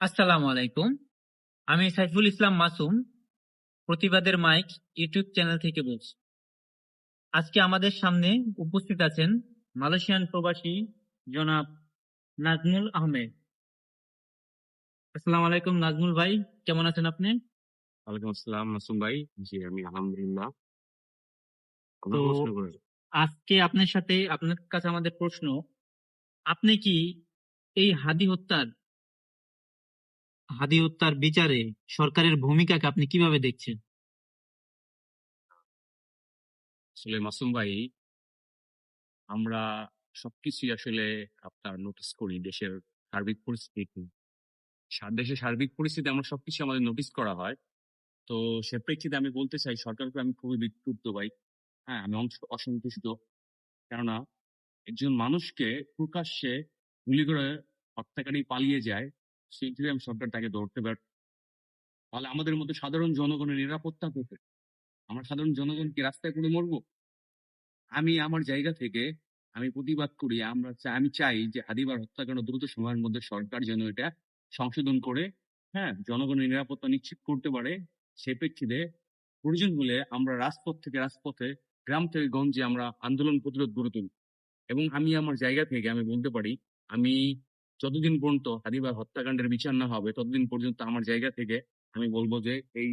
আসসালামু আলাইকুম। আমি সাইফুল ইসলাম মাসুম প্রতিবাদের মাইক ইউটিউব চ্যানেল থেকে বলছি। আজকে আমাদের সামনে উপস্থিত আছেন মালয়েশিয়ান প্রবাসী জনাব নাজমুল আহমেদ। আসসালামু আলাইকুম নাজমুল ভাই কেমন আছেন আপনি? ওয়ালাইকুম আসসালাম মাসুম ভাই জি আমি আলহামদুলিল্লাহ। তো- আজকে আপনার সাথে আপনার কাছে আমাদের প্রশ্ন আপনি কি এই হাদি হত্যার হাদি হত্যার বিচারে সরকারের ভূমিকাকে আপনি কীভাবে দেখছেন? আসলে মাসুম ভাই, আমরা সবকিছুই আসলে আপনার নোটিস করি দেশের সার্বিক পরিস্থিতি। দেশের সার্বিক পরিস্থিতি আমরা সবকিছু আমাদের নোটিস করা হয়। তো সে প্রেক্ষিতে আমি বলতে চাই, সরকারকে আমি খুবই বিক্ষুব্ধ ভাই। হ্যাঁ আমি অসন্তুষ্ট। কেননা, একজন মানুষকে প্রকাশ্যে গুলি করে হত্যাকারী পালিয়ে যায় আমি সরকার তাকে ধরতে পার, তাহলে আমাদের মতো সাধারণ জনগণের নিরাপত্তা কোথায়? আমরা সাধারণ জনগণ কি রাস্তায় পড়ে মরবো? আমি আমার জায়গা থেকে আমি প্রতিবাদ করি, আমরা আমি চাই যে হাদিবার হত্যাকাণ্ড দ্রুত সময়ের মধ্যে সরকার যেন এটা সংশোধন করে হ্যাঁ জনগণের নিরাপত্তা নিশ্চিত করতে পারে। সে প্রেক্ষিতে প্রয়োজন হলে আমরা রাজপথ থেকে রাজপথে, গ্রাম থেকে গঞ্জে আমরা আন্দোলন প্রতিরোধ গড়ে তুলি। এবং আমি আমার জায়গা থেকে আমি বলতে পারি, আমি যতদিন পর্যন্ত হাদিবার হত্যাকাণ্ডের বিচার না হবে, ততদিন পর্যন্ত আমার জায়গা থেকে আমি বলব যে এই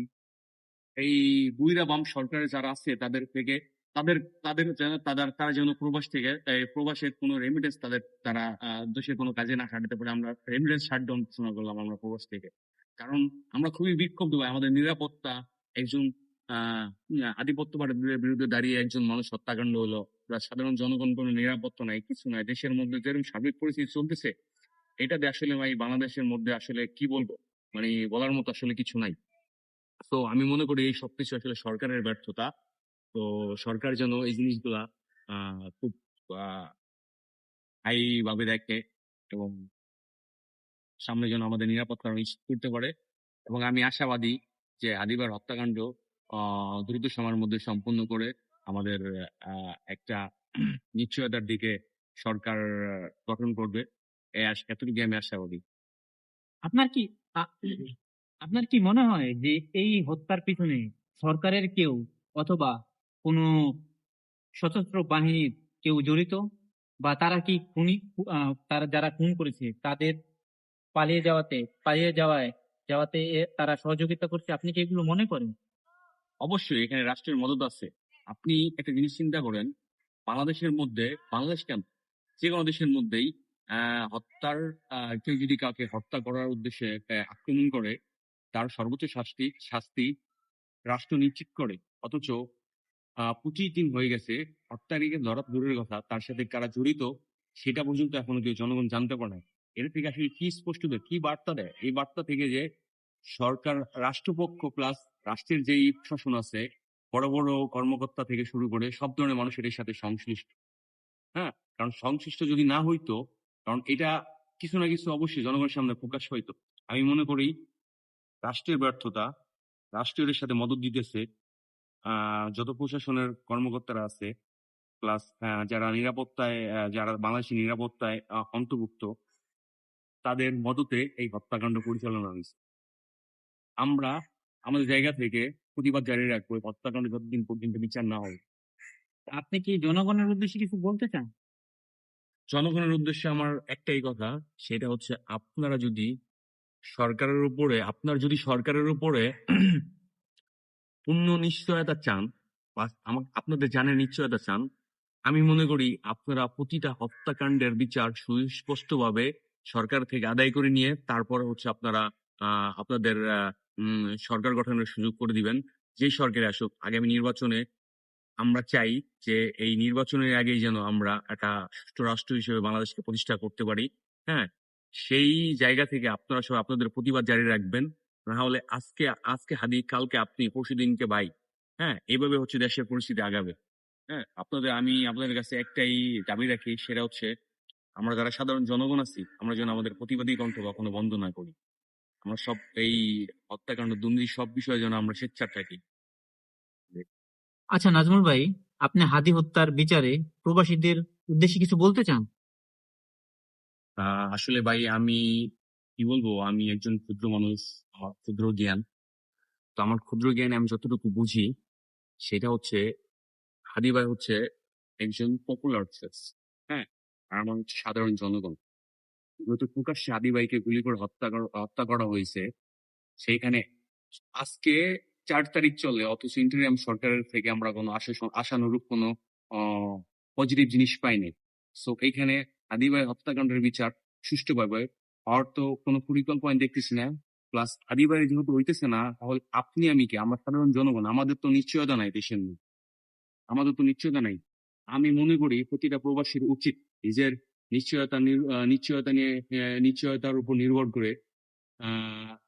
এই বুইরা বাম সরকারের যারা আছে তাদের থেকে, তাদের তাদের যেন, তাদের, তারা যেন প্রবাস থেকে প্রবাসের কোনো রেমিডেন্স তাদের, তারা দেশের কোনো কাজে না খাটাতে পারে, আমরা রেমিডেন্স শাটডাউন ঘোষণা করলাম আমরা প্রবাস থেকে। কারণ আমরা খুবই বিক্ষুব্ধ ভাই আমাদের নিরাপত্তা, একজন আধিপত্যবাদের বিরুদ্ধে দাঁড়িয়ে একজন মানুষ হত্যাকাণ্ড হলো সাধারণ জনগণ কোনো নিরাপত্তা নাই, কিছু নাই, দেশের মধ্যে যেরকম সার্বিক পরিস্থিতি চলতেছে এটা দিয়ে আসলে ভাই বাংলাদেশের মধ্যে আসলে কি বলব? মানে বলার মতো আসলে কিছু নাই। তো আমি মনে করি এই সবকিছু আসলে সরকারের ব্যর্থতা। তো সরকার যেন এই জিনিসগুলা খুব হাই ভাবে দেখে এবং সামনে যেন আমাদের নিরাপত্তা নিশ্চিত করতে পারে। এবং আমি আশাবাদী যে আদিবার হত্যাকাণ্ড দ্রুত সময়ের মধ্যে সম্পন্ন করে আমাদের একটা নিশ্চয়তার দিকে সরকার গঠন করবে। এতটুকু আমি আপনার কি আ- আপনার কি মনে হয় যে এই হত্যার পিছনে সরকারের কেউ অথবা কোনো সশস্ত্র বাহিনীর কেউ জড়িত? বা তারা কি খুনি আহ, তারা যারা খুন করেছে তাদের পালিয়ে যাওয়াতে পালিয়ে যাওয়ায় যাওয়াতে এ- তারা সহযোগিতা করছে? আপনি কি এগুলো মনে করেন? অবশ্যই এখানে রাষ্ট্রের মদত আছে। আপনি একটা জিনিস চিন্তা করেন বাংলাদেশের মধ্যে বাংলাদেশ কেন? যে কোনো দেশের মধ্যেই হত্যার কেউ যদি কাউকে হত্যা করার উদ্দেশ্যে আক্রমণ করে, তার সর্বোচ্চ শাস্তি শাস্তি রাষ্ট্র নিশ্চিত করে। অথচ পঁচিশ দিন হয়ে গেছে হত্যাকারীকে ধরা দূরের কথা, তার সাথে কারা জড়িত, সেটা পর্যন্ত এখনও কেউ জনগণ জানতে পারে না এর থেকে আসলে কি স্পষ্ট দেয়, কি বার্তা দেয়? এই বার্তা থেকে যে সরকার, রাষ্ট্রপক্ষ প্লাস রাষ্ট্রের যেই প্রশাসন আছে, বড় বড় কর্মকর্তা থেকে শুরু করে সব ধরনের মানুষ এর সাথে সংশ্লিষ্ট। হ্যাঁ? কারণ সংশ্লিষ্ট যদি না হইতো কারণ এটা কিছু না কিছু অবশ্যই জনগণের সামনে প্রকাশ হইতো আমি মনে করি রাষ্ট্রের ব্যর্থতা রাষ্ট্রের সাথে মদত দিতেছে যত প্রশাসনের কর্মকর্তারা আছে প্লাস যারা নিরাপত্তায় যারা বাংলাদেশের নিরাপত্তায় অন্তর্ভুক্ত, তাদের মদতে এই হত্যাকাণ্ড পরিচালনা হয়েছে। আমরা আমাদের জায়গা থেকে প্রতিবাদ জারি রাখব হত্যাকাণ্ড যতদিন পর্যন্ত বিচার না হবে আপনি কি জনগণের উদ্দেশ্যে কিছু বলতে চান? জনগণের উদ্দেশ্যে আমার একটাই কথা, সেটা হচ্ছে আপনারা যদি সরকারের উপরে, আপনার যদি সরকারের উপরে পূর্ণ নিশ্চয়তা চান আপনাদের জানের নিশ্চয়তা চান, আমি মনে করি আপনারা প্রতিটা হত্যাকাণ্ডের বিচার সুস্পষ্টভাবে সরকার থেকে আদায় করে নিয়ে, তারপরে হচ্ছে আপনারা আপনাদের সরকার গঠনের সুযোগ করে দিবেন। যে সরকারে আসুক, আগামী নির্বাচনে আমরা চাই যে এই নির্বাচনের আগেই যেন আমরা একটা রাষ্ট্র হিসেবে বাংলাদেশকে প্রতিষ্ঠা করতে পারি হ্যাঁ? সেই জায়গা থেকে আপনারা সব আপনাদের প্রতিবাদ জারি রাখবেন। না হলে আজকে আজকে হাদি কালকে আপনি পরশু দিনকে ভাই হ্যাঁ? এইভাবে হচ্ছে দেশের পরিস্থিতি আগাবে হ্যাঁ? আপনাদের, আমি আপনাদের কাছে একটাই দাবি রাখি, সেটা হচ্ছে আমরা যারা সাধারণ জনগণ আছি, আমরা যেন আমাদের প্রতিবাদী কণ্ঠ কখনো বন্ধ না করি। আমরা সব এই হত্যাকাণ্ড, দুর্নীতি সব বিষয়ে যেন আমরা স্বেচ্ছা থাকি। আচ্ছা নাজমুল ভাই, আপনি হাদি হত্যার বিচারে প্রবাসীদের উদ্দেশ্যে কিছু বলতে চান? আসলে ভাই, আমি, কি বলব, আমি একজন ক্ষুদ্র মানুষ ক্ষুদ্র জ্ঞান। তো আমার ক্ষুদ্র জ্ঞানে আমি যতটুকু বুঝি, সেটা হচ্ছে, হাদি ভাই হচ্ছে একজন পপুলার ফেস হ্যাঁ? আমার হচ্ছে সাধারণ জনগণ। যেহেতু প্রকাশ্যে হাদি ভাইকে গুলি করে হত্যা হত্যা করা হয়েছে, সেইখানে আজকে চার তারিখ চলে, অথচ ইন্টারিয়াম সরকারের থেকে আমরা কোনো আশা আশানুরূপ কোনো পজিটিভ জিনিস পাইনি। সো এইখানে হাদি ভাই হত্যাকাণ্ডের বিচার সুষ্ঠুভাবে হওয়ার তো কোনো পরিকল্পনা দেখতেছি না। প্লাস হাদি ভাই যেহেতু হইতেছে না, তাহলে আপনি আমি কি? আমরা সাধারণ জনগণ, আমাদের তো নিশ্চয়তা নাই দেশের। আমাদের তো নিশ্চয়তা নাই। আমি মনে করি প্রতিটা প্রবাসীর উচিত নিজের নিশ্চয়তা নিশ্চয়তা নিয়ে নিশ্চয়তার উপর নির্ভর করে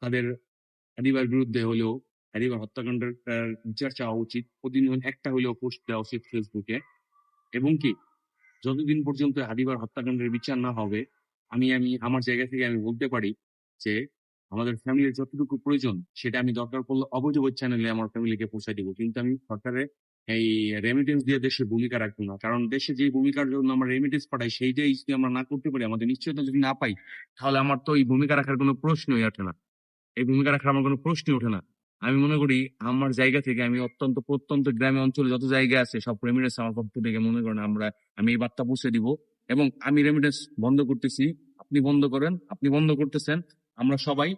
তাদের হাদিবার বিরুদ্ধে হলেও হাদিবার হত্যাকাণ্ডের বিচার চাওয়া উচিত। প্রতিদিন একটা হলেও পোস্ট দেওয়া উচিত ফেসবুকে এবং কি যতদিন পর্যন্ত হাদিবার হত্যাকাণ্ডের বিচার না হবে আমি আমি আমার জায়গা থেকে আমি বলতে পারি যে আমাদের ফ্যামিলির যতটুকু প্রয়োজন সেটা আমি দরকার পড়লে অবৈধ চ্যানেলে আমার ফ্যামিলিকে পৌঁছাই দিব। কিন্তু আমি সরকারের এই রেমিটেন্স দিয়ে দেশের ভূমিকা রাখব না। কারণ দেশে যে ভূমিকার জন্য আমরা রেমিটেন্স পাঠাই সেইটাই যদি আমরা না করতে পারি আমাদের নিশ্চয়তা যদি না পাই তাহলে আমার তো এই ভূমিকা রাখার কোনো প্রশ্নই ওঠে না। এই ভূমিকা রাখার আমার কোনো প্রশ্নই ওঠে না। আমি মনে করি আমার জায়গা থেকে আমি অত্যন্ত প্রত্যন্ত গ্রামে অঞ্চলে যত জায়গা আছে, সব রেমিডেন্স আমার পক্ষ থেকে মনে করেন আমরা, আমি এই বার্তা পৌঁছে দিব। এবং আমি রেমিডেন্স বন্ধ করতেছি। আপনি বন্ধ করেন, আপনি বন্ধ করতেছেন। আমরা সবাই